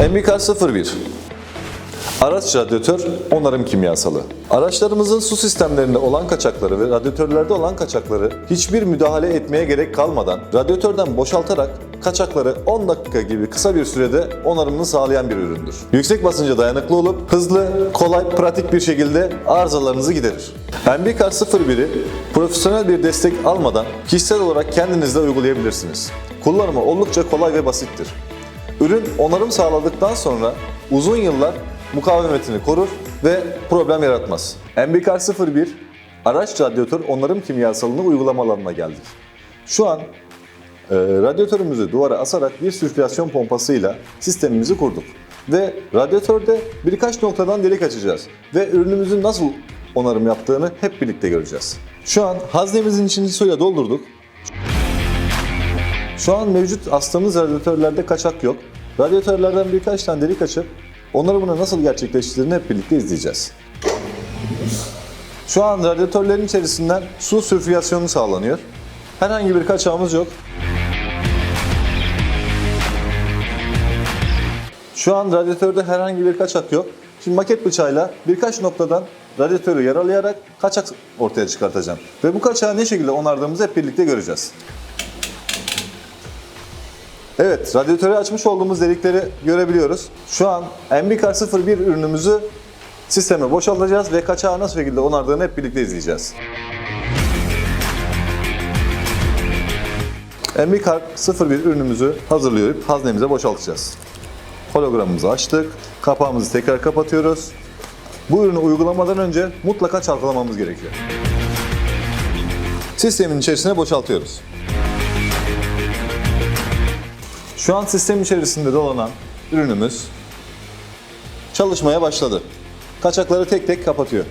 Embikar 01 Araç radyatör onarım kimyasalı. Araçlarımızın su sistemlerinde olan kaçakları ve radyatörlerde olan kaçakları hiçbir müdahale etmeye gerek kalmadan radyatörden boşaltarak kaçakları 10 dakika gibi kısa bir sürede onarımını sağlayan bir üründür. Yüksek basınca dayanıklı olup hızlı, kolay, pratik bir şekilde arızalarınızı giderir. Embikar 01'i profesyonel bir destek almadan kişisel olarak kendiniz de uygulayabilirsiniz. Kullanımı oldukça kolay ve basittir. Ürün onarım sağladıktan sonra uzun yıllar mukavemetini korur ve problem yaratmaz. Embikar 01 araç radyatör onarım kimyasalını uygulama alanına geldik. Şu an e, radyatörümüzü duvara asarak bir sirkülasyon pompasıyla sistemimizi kurduk. Ve radyatörde birkaç noktadan delik açacağız. Ve ürünümüzün nasıl onarım yaptığını hep birlikte göreceğiz. Şu an haznemizin içini suyla doldurduk. Şu an mevcut astığımız radyatörlerde kaçak yok. Radyatörlerden birkaç tane delik açıp onları buna nasıl gerçekleştirdiğini hep birlikte izleyeceğiz. Şu an radyatörlerin içerisinden su sirkülasyonu sağlanıyor. Herhangi bir kaçağımız yok. Şu an radyatörde herhangi bir kaçak yok. Şimdi maket bıçağıyla birkaç noktadan radyatörü yaralayarak kaçak ortaya çıkartacağım. Ve bu kaçağı ne şekilde onardığımızı hep birlikte göreceğiz. Evet, radyatörü açmış olduğumuz delikleri görebiliyoruz. Şu an Embikar 01 ürünümüzü sisteme boşaltacağız ve kaçağı nasıl şekilde onardığını hep birlikte izleyeceğiz. Embikar 01 ürünümüzü hazırlayıp haznemize boşaltacağız. Hologramımızı açtık. Kapağımızı tekrar kapatıyoruz. Bu ürünü uygulamadan önce mutlaka çalkalamamız gerekiyor. Sistemin içerisine boşaltıyoruz. Şu an sistem içerisinde dolanan ürünümüz çalışmaya başladı. Kaçakları tek tek kapatıyor.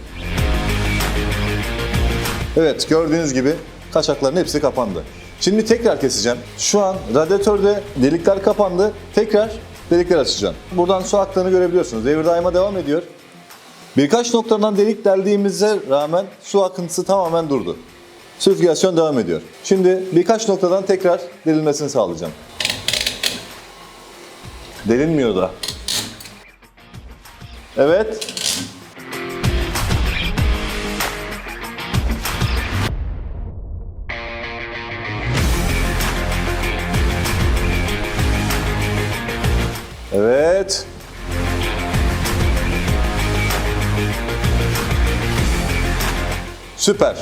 Evet gördüğünüz gibi kaçakların hepsi kapandı. Şimdi tekrar keseceğim. Şu an radyatörde delikler kapandı. Tekrar delikler açacağım. Buradan su aktığını görebiliyorsunuz. Devir daima devam ediyor. Birkaç noktadan delik deldiğimize rağmen su akıntısı tamamen durdu. Sirkülasyon devam ediyor. Şimdi birkaç noktadan tekrar delinmesini sağlayacağım. Delinmiyor da. Evet. Evet. Süper.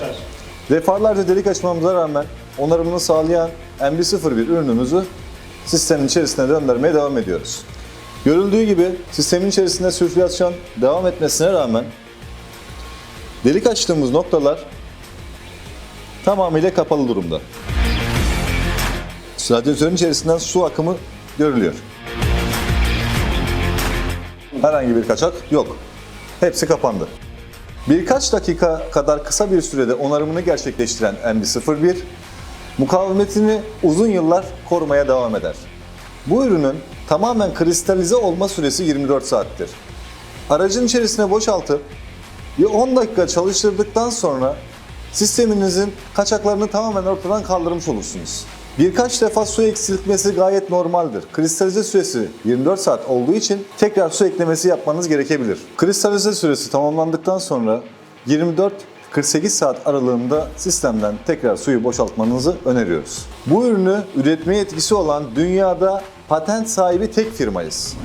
Defalarca delik açmamıza rağmen onarımını sağlayan MB01 ürünümüzü sistemin içerisine döndürmeye devam ediyoruz. Görüldüğü gibi sistemin içerisinde sirkülasyon devam etmesine rağmen delik açtığımız noktalar tamamıyla kapalı durumda. Radyatörün içerisinden su akımı görülüyor. Herhangi bir kaçak yok. Hepsi kapandı. Birkaç dakika kadar kısa bir sürede onarımını gerçekleştiren MD01, mukavemetini uzun yıllar korumaya devam eder. Bu ürünün tamamen kristalize olma süresi 24 saattir. Aracın içerisine boşaltıp bir 10 dakika çalıştırdıktan sonra sisteminizin kaçaklarını tamamen ortadan kaldırmış olursunuz. Birkaç defa su eksiltmesi gayet normaldir. Kristalize süresi 24 saat olduğu için tekrar su eklemesi yapmanız gerekebilir. Kristalize süresi tamamlandıktan sonra 24-48 saat aralığında sistemden tekrar suyu boşaltmanızı öneriyoruz. Bu ürünü üretme yetkisi olan dünyada patent sahibi tek firmayız.